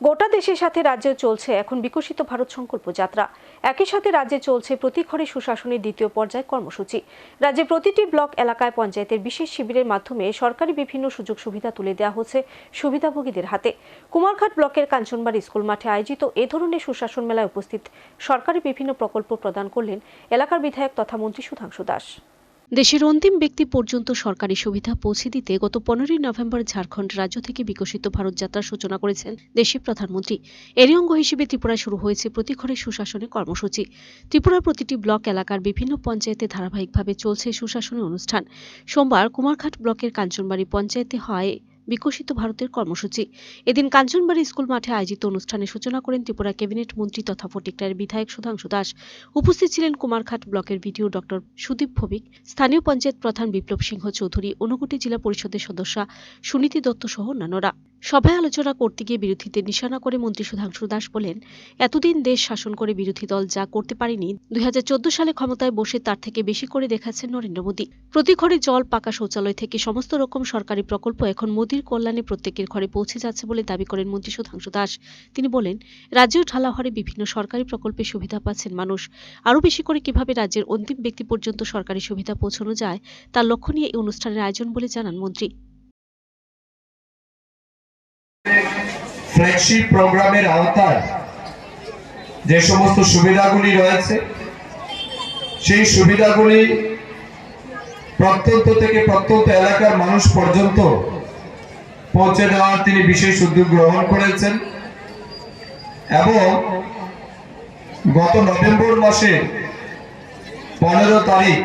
গোটা দেশের সাথে রাজ্যে চলছে এখন বিকশিত ভারত সংকল্প যাত্রা। একই সাথে রাজ্যে চলছে প্রতি ঘরে সুশাসনের দ্বিতীয় পর্যায় কর্মসূচি। রাজ্যে প্রতিটি ব্লক এলাকায় পঞ্চায়েতের বিশেষ শিবিরের মাধ্যমে সরকারি বিভিন্ন সুযোগ সুবিধা তুলে দেওয়া হচ্ছে সুবিধাভোগীদের হাতে। কুমারঘাট ব্লকের কাঞ্চনবাড়ি স্কুল মাঠে আয়োজিত এ ধরনের সুশাসন মেলায় উপস্থিত সরকারি বিভিন্ন প্রকল্প প্রদান করলেন এলাকার বিধায়ক তথা মন্ত্রী সুধাংশু দাস। দেশের অন্তিম ব্যক্তি পর্যন্ত সরকারি সুবিধা পৌঁছে দিতে গত পনেরোই নভেম্বর ঝাড়খণ্ড রাজ্য থেকে বিকশিত ভারত যাত্রার সূচনা করেছেন দেশের প্রধানমন্ত্রী। এরই অঙ্গ হিসেবে ত্রিপুরায় শুরু হয়েছে প্রতি ঘরে সুশাসনের কর্মসূচি। ত্রিপুরার প্রতিটি ব্লক এলাকার বিভিন্ন পঞ্চায়েতে ধারাবাহিকভাবে চলছে সুশাসনের অনুষ্ঠান। সোমবার কুমারঘাট ব্লকের কাঞ্চনবাড়ি পঞ্চায়েতে হয় বিকশিত ভারতের কর্মসূচি। এদিন কাঞ্চনবাড়ি স্কুল মাঠে আয়োজিত অনুষ্ঠানের সূচনা করেন ত্রিপুরা ক্যাবিনেট মন্ত্রী তথা ফটিকরায়ের বিধায়ক সুধাংশু দাস। উপস্থিত ছিলেন কুমারঘাট ব্লকের বিডিও ডক্টর সুদীপ ভৌমিক, স্থানীয় পঞ্চায়েত প্রধান বিপ্লব সিংহ চৌধুরী ঊনকোটি জেলা পরিষদের সদস্যা সুনীতি দত্ত সহ অন্যান্যরা। সভায় আলোচনা করতে গিয়ে বিরোধীদের নিশানা করে মন্ত্রী সুধাংশু দাস বলেন, এতদিন দেশ শাসন করে বিরোধী দল যা করতে পারেনি, দুই হাজার চোদ্দ সালে ক্ষমতায় বসে তার থেকে বেশি করে দেখাচ্ছেন নরেন্দ্র মোদী। প্রতি ঘরে জল পাকা শৌচালয় থেকে সমস্ত রকম সরকারি প্রকল্প এখন মোদীর কল্যাণে প্রত্যেকের ঘরে পৌঁছে যাচ্ছে বলে দাবি করেন মন্ত্রী সুধাংশু দাস। তিনি বলেন রাজ্যেও ঢালাহরে বিভিন্ন সরকারি প্রকল্পের সুবিধা পাচ্ছেন মানুষ। আরও বেশি করে কীভাবে রাজ্যের অন্তিম ব্যক্তি পর্যন্ত সরকারি সুবিধা পৌঁছানো যায়, তার লক্ষ্য নিয়ে এই অনুষ্ঠানের আয়োজন বলে জানান মন্ত্রী। ফ্ল্যাগশিপ প্রোগ্রামের আওতায় যে সমস্ত সুবিধাগুলি রয়েছে, সেই সুবিধাগুলি প্রত্যন্ত থেকে প্রত্যন্ত এলাকার মানুষ পর্যন্ত পৌঁছে দেওয়ার তিনি বিশেষ উদ্যোগ গ্রহণ করেছেন। এবং গত নভেম্বর মাসে পনেরো তারিখ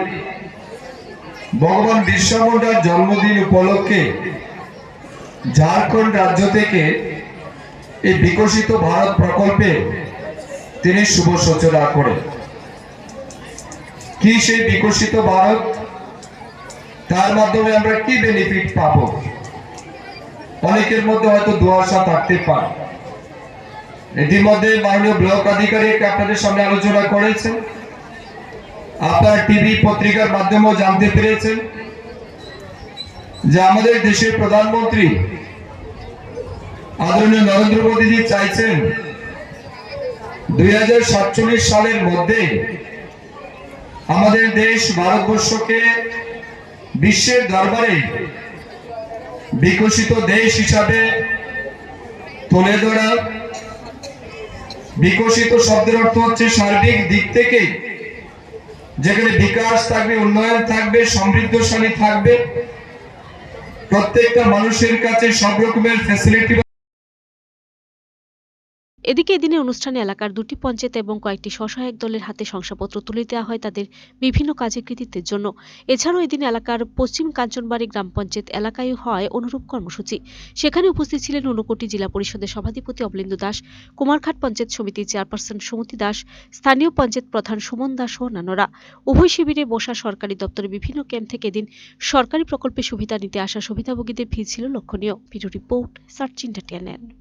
ভগবান বিরসা জন্মদিন উপলক্ষে ঝাড়খণ্ড রাজ্য থেকে এই বিকশিত ভারত প্রকল্পে তিনি শুভ সূচনা করেন। কি সেই বিকশিত ভারত? তার মাধ্যমে আমরা কি বেনিফিট পাব? অনেকের মধ্যে হয়তো দুয়াশা থাকতে পারে। ইতিমধ্যে মাননীয় ব্লক আধিকারিক আপনাদের সামনে আলোচনা করেছেন। আপনার টিভি পত্রিকার মাধ্যমেও জানতে পেরেছেন যে আমাদের দেশের প্রধানমন্ত্রী আদরণীয় নরেন্দ্র মোদীজি চাইছেন দুই হাজার সাতচল্লিশ সালের মধ্যে আমাদের দেশ ভারতবর্ষকে বিশ্বের দরবারে বিকশিত দেশ হিসাবে তুলে ধরা। বিকশিত শব্দের অর্থ হচ্ছে সার্বিক দিক থেকে যেখানে বিকাশ থাকবে, উন্নয়ন থাকবে, সমৃদ্ধশালী থাকবে। প্রত্যেকটা মানুষের কাছে সব রকমের ফ্যাসিলিটি এদিকে এদিনে অনুষ্ঠানে এলাকার দুটি পঞ্চায়েত এবং কয়েকটি স্বসহায়ক দলের হাতে শংসাপত্র তুলে দেওয়া হয় তাদের বিভিন্ন কাজে কৃতিত্বের জন্য। এছাড়াও এদিন এলাকার পশ্চিম কাঞ্চনবাড়ি গ্রাম পঞ্চায়েত এলাকায় হয় অনুরূপ কর্মসূচি। সেখানে উপস্থিত ছিলেন ঊনকোটি জেলা পরিষদের সভাধিপতি অবলিন্দু দাস, কুমারঘাট পঞ্চায়েত সমিতির চেয়ারপারসন সুমতি দাস, স্থানীয় পঞ্চায়েত প্রধান সুমন দাস ও অন্যান্যরা। উভয় শিবিরে বসা সরকারি দপ্তরের বিভিন্ন ক্যাম্প থেকে এদিন সরকারি প্রকল্পের সুবিধা নিতে আসা সুবিধাভোগীদের ভিড় ছিল লক্ষণীয়। Video report, search entertainment.